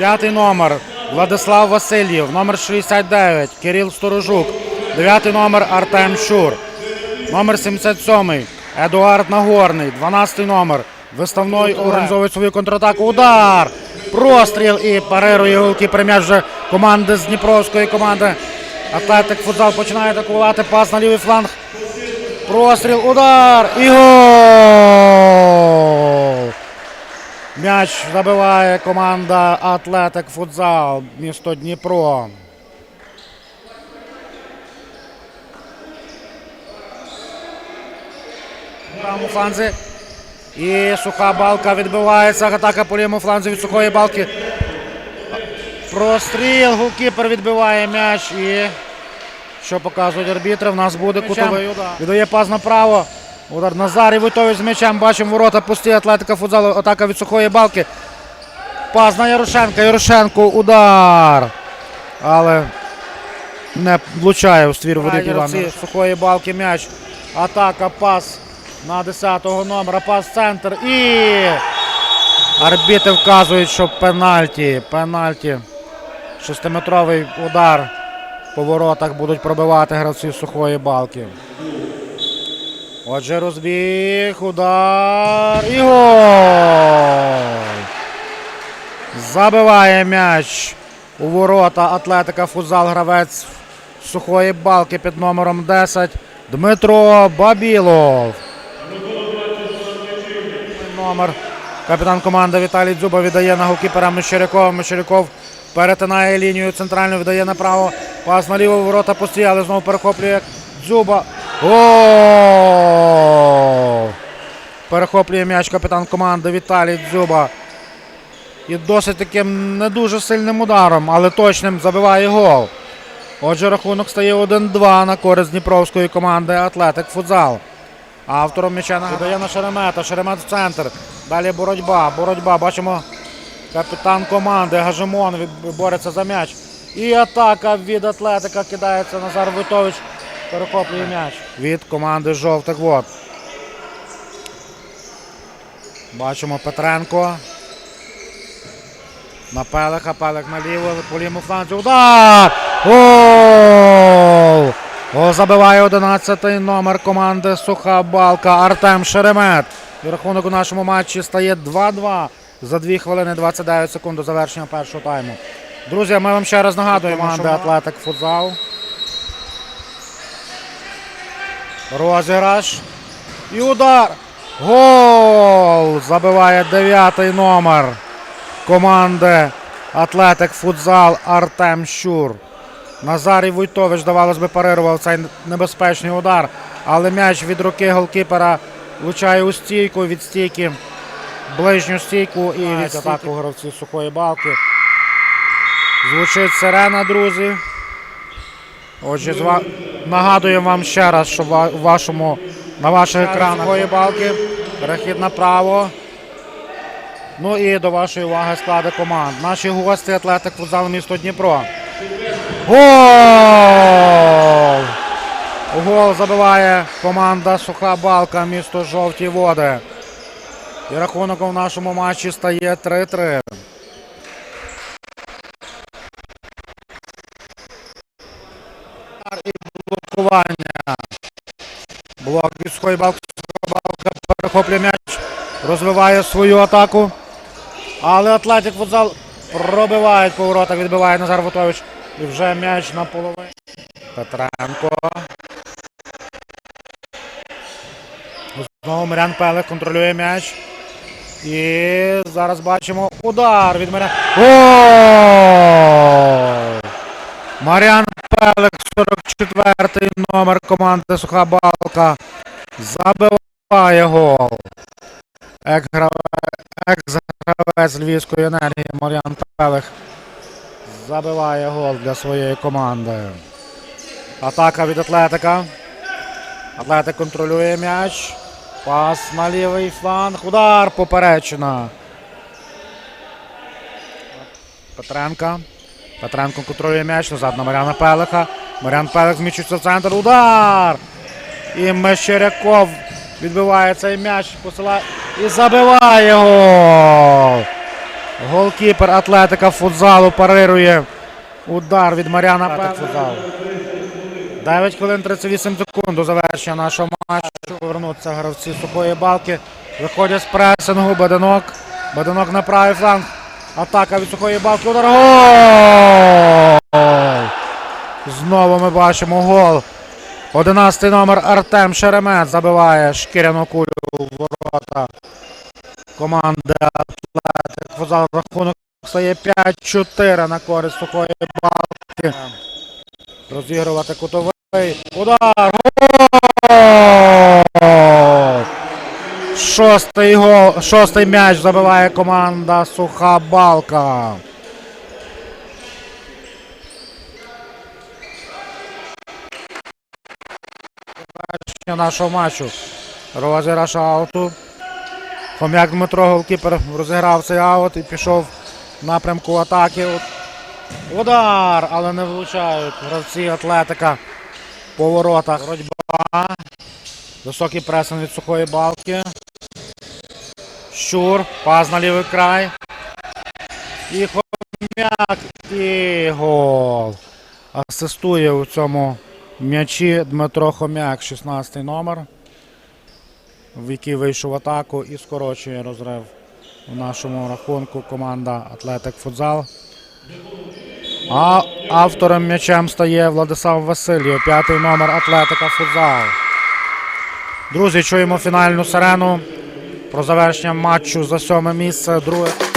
П'ятий номер Владислав Васильєв. Номер 69 Кирил Сторожук. Дев'ятий номер Артем Щур. Номер 77 Едуард Нагорний. 12 номер. Виставной організовує свою контратаку. Удар! Простріл і парирує голкіпер м'яч вже команди з Дніпровської команди. Атлетик футзал починає атакувати. Пас на лівий фланг. Простріл, удар і гол! М'яч забиває команда Атлетик Футзал, місто Дніпро. В правому фланзі. І суха балка відбивається. Атака по лівому фланзі від сухої балки. Простріл. Голкіпер відбиває м'яч і. Що показують арбітри? В нас буде кутовий. Віддає пас направо. Удар Назарій Войтович з м'ячем. Бачимо ворота пусті. Атлетика футзалу. Атака від сухої балки. Пас на Ярошенка. Ярошенко удар. Але не влучає у ствір Іванович. Сухої балки м'яч. Атака, пас на 10-го номера. Пас в центр. І арбітри вказують, що пенальті. Пенальті. Шестиметровий удар по воротах будуть пробивати гравці сухої балки. Отже, розбіг, удар і гол. Забиває м'яч у ворота Атлетика Футзал гравець сухої балки під номером 10 Дмитро Бабілов. Номер. Капітан команди Віталій Дзюба віддає на голкіпера Мещерякова. Мещеряков перетинає лінію центральну, віддає направо. Пас наліво ворота пусті, але знову перехоплює Дзюба. Гол! Перехоплює м'яч капітан команди Віталій Дзюба. І досить таким не дуже сильним ударом, але точним забиває гол. Отже, рахунок стає 1-2 на користь Дніпровської команди Атлетик Футзал. Автором м'яча нагадає на Шеремета. Шеремет в центр. Далі боротьба. Боротьба. Бачимо капітан команди Гажемон бореться за м'яч. І атака від Атлетика кидається Назар Войтович. Перехоплює м'яч від команди жовтих вод. Бачимо Петренко. На Пелеха, Пелех наліво, по лівому фланзі. Удар! Гол! Гол забиває 11-й номер команди Суха Балка Артем Шеремет. І рахунок у нашому матчі стає 2-2 за 2 хвилини 29 секунд до завершення першого тайму. Друзі, ми вам ще раз нагадуємо, команда Атлетик Футзал. Розіграш. І удар. Гол! Забиває дев'ятий номер команди Атлетик Футзал Артем Щур. Назарій Войтович, здавалось би, парирував цей небезпечний удар, але м'яч від руки голкіпера влучає у стійку від стійки, ближню стійку і від атаку гравців сухої балки. Звучить сирена, друзі. Отже, з нагадуємо вам ще раз, що ва- вашому, на ваших екранах сухої балки перехід направо. Ну і до вашої уваги склади команд. Наші гості Атлетик футзал місто Дніпро. Гол! Гол забиває команда Суха Балка, місто Жовті Води. І рахунок у нашому матчі стає 3-3. Балки. Балка перехоплює м'яч, розвиває свою атаку. Але Атлетик футзал пробиває по воротах, відбиває Назар Вотович. І вже м'яч на половині. Петренко. Знову Марян Пелех контролює м'яч. І зараз бачимо удар від Марян. Гол! Маріан Пелех, 44-й номер команди Суха Балка. Забиває гол. Екс-гравець Львівської енергії Мар'ян Пелех забиває гол для своєї команди. Атака від Атлетика. Атлетик контролює м'яч. Пас на лівий фланг. Удар поперечина. Петренка. Петренко контролює м'яч. Назад на Мар'яна Пелеха. Мар'ян Пелех зміщується в центр. Удар! І Мещеряков відбиває цей м'яч, посилає і забиває гол. Голкіпер Атлетика футзалу парирує удар від Мар'яна футзалу. 9 хвилин 38 секунд до завершення нашого матчу. Повернуться гравці сухої балки. Виходять з пресингу. Баденок. Баденок на правий фланг. Атака від сухої балки. Удар. Гол! Знову ми бачимо гол. 11 номер Артем Шеремет забиває шкіряну кулю в ворота команди Атлетик. Рахунок стає 5-4 на користь сухої балки. Розігрувати кутовий. Удар. Гол! Шостий гол. Шостий м'яч забиває команда Суха Балка. Нашого матчу. Розіграш ауту. Хом'як Дмитро голкіпер розіграв цей аут і пішов в напрямку атаки. Удар, але не влучають гравці Атлетика по воротах. Боротьба. Високий пресинг від сухої балки. Щур. Паз на лівий край. І Хом'як. І гол. Асистує у цьому м'ячі Дмитро Хом'як, 16 номер, в який вийшов атаку і скорочує розрив у нашому рахунку команда Атлетик Футзал. А автором м'ячем стає Владислав Васильєв, п'ятий номер Атлетика Футзал. Друзі, чуємо фінальну сирену про завершення матчу за сьоме місце. Друге.